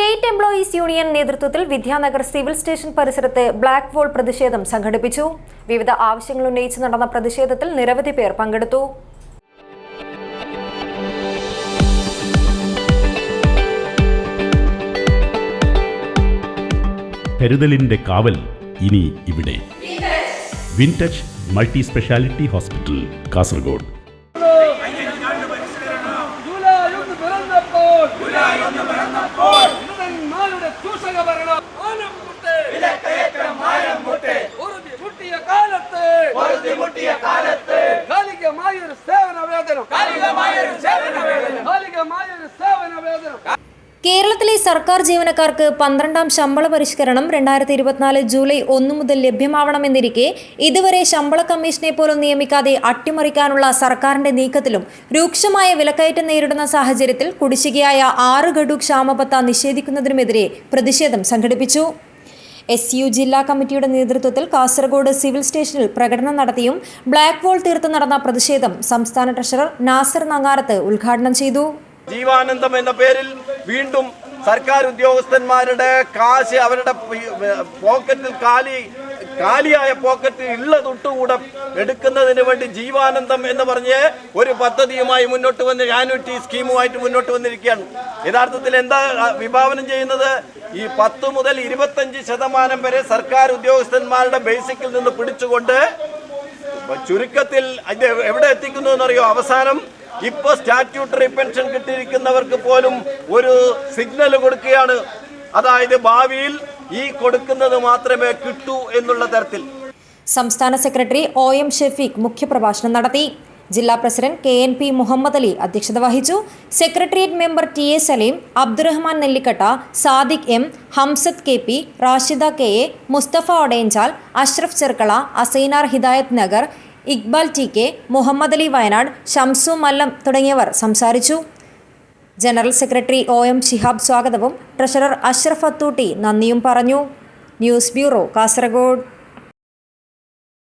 State employees union നേതൃത്വത്തിൽ Vidyanagar civil station പരിസരത്ത് black wall പ്രതിഷേധം സംഘടിപ്പിച്ചു. വിവിധ ആവശ്യങ്ങൾ ഉന്നയിച്ച് നടന്ന പ്രതിഷേധത്തിൽ നിരവധി പേർ പങ്കെടുത്തു. കരുതലിന്റെ കാവൽ ഇനി ഇവിടെ. Wintouch multi speciality hospital Kasaragod. Annum முட்டு. விளக்கேற்றம் ஆயிரம் முட்டு. உறுதி முட்டிய காலத்து. உறுதி முட்டிய காலத்து. காலிக மாயூர் சேவன வேதனம். காலிக மாயூர் சேவன வேதனம். காலிக மாயூர் കേരളത്തിലെ സർക്കാർ ജീവനക്കാർക്ക് പന്ത്രണ്ടാം ശമ്പള പരിഷ്കരണം രണ്ടായിരത്തി ഇരുപത്തിനാല് ജൂലൈ ഒന്ന് മുതൽ ലഭ്യമാവണമെന്നിരിക്കെ ഇതുവരെ ശമ്പള കമ്മീഷനെ പോലും നിയമിക്കാതെ അട്ടിമറിക്കാനുള്ള സർക്കാരിന്റെ നീക്കത്തിലും രൂക്ഷമായ വിലക്കയറ്റം നേരിടുന്ന സാഹചര്യത്തിൽ കുടിശ്ശികയായ ആറ് ഗഡു ക്ഷാമബത്ത നിഷേധിക്കുന്നതിനുമെതിരെ പ്രതിഷേധം സംഘടിപ്പിച്ചു. എസ് യു ജില്ലാ കമ്മിറ്റിയുടെ നേതൃത്വത്തിൽ കാസർഗോഡ് സിവിൽ സ്റ്റേഷനിൽ പ്രകടനം നടത്തിയും ബ്ലാക്ക് വോൾ തീർത്ത് നടന്ന പ്രതിഷേധം സംസ്ഥാന ട്രഷറർ നാസർ നങ്ങാരത്ത് ഉദ്ഘാടനം ചെയ്തു. ജീവാനന്ദം എന്ന പേരിൽ വീണ്ടും സർക്കാർ ഉദ്യോഗസ്ഥന്മാരുടെ കാശ് അവരുടെ പോക്കറ്റിൽ കാലി കാലിയായ പോക്കറ്റിൽ പോക്കറ്റ് ഉള്ളതൊട്ടുകൂടെ എടുക്കുന്നതിന് വേണ്ടി ജീവാനന്ദം എന്ന് പറഞ്ഞ് ഒരു പദ്ധതിയുമായി മുന്നോട്ട് വന്ന് ആനുറ്റി സ്കീമുമായിട്ട് മുന്നോട്ട് വന്നിരിക്കുകയാണ്. യഥാർത്ഥത്തിൽ എന്താ വിഭാവനം ചെയ്യുന്നത്? ഈ പത്ത് മുതൽ ഇരുപത്തഞ്ച് ശതമാനം വരെ സർക്കാർ ഉദ്യോഗസ്ഥന്മാരുടെ ബേസിക്കിൽ നിന്ന് പിടിച്ചുകൊണ്ട് ചുരുക്കത്തിൽ എവിടെ എത്തിക്കുന്നു എന്നറിയോ? അവസാനം ഇപ്പൊ സ്റ്റാറ്റ്യൂട്ടറി പെൻഷൻ കിട്ടിയിരിക്കുന്നവർക്ക് പോലും ഒരു സിഗ്നൽ കൊടുക്കുകയാണ്. അതായത് ഭാവിയിൽ ഈ കൊടുക്കുന്നത് മാത്രമേ കിട്ടൂ എന്നുള്ള തരത്തിൽ. സംസ്ഥാന സെക്രട്ടറി ഒ എം ഷെഫീഖ് മുഖ്യപ്രഭാഷണം നടത്തി. ജില്ലാ president K N P Muhammad Ali അധ്യക്ഷത വഹിച്ചു. Secretariat member T A Saleem Abdurahman Nellikatta Sadiq M Hamsath K P Rashida K A Mustafa Odenchal Ashraf Cherkala Asainar Hidayat Nagar Iqbal T K Muhammad Ali Wayanad Shamsu Mallam തുടങ്ങിയവർ സംസാരിച്ചു. General secretary O M Shihab സ്വാഗതവും treasurer Ashraf Athootty നന്ദിയും പറഞ്ഞു. News bureau Kasaragod.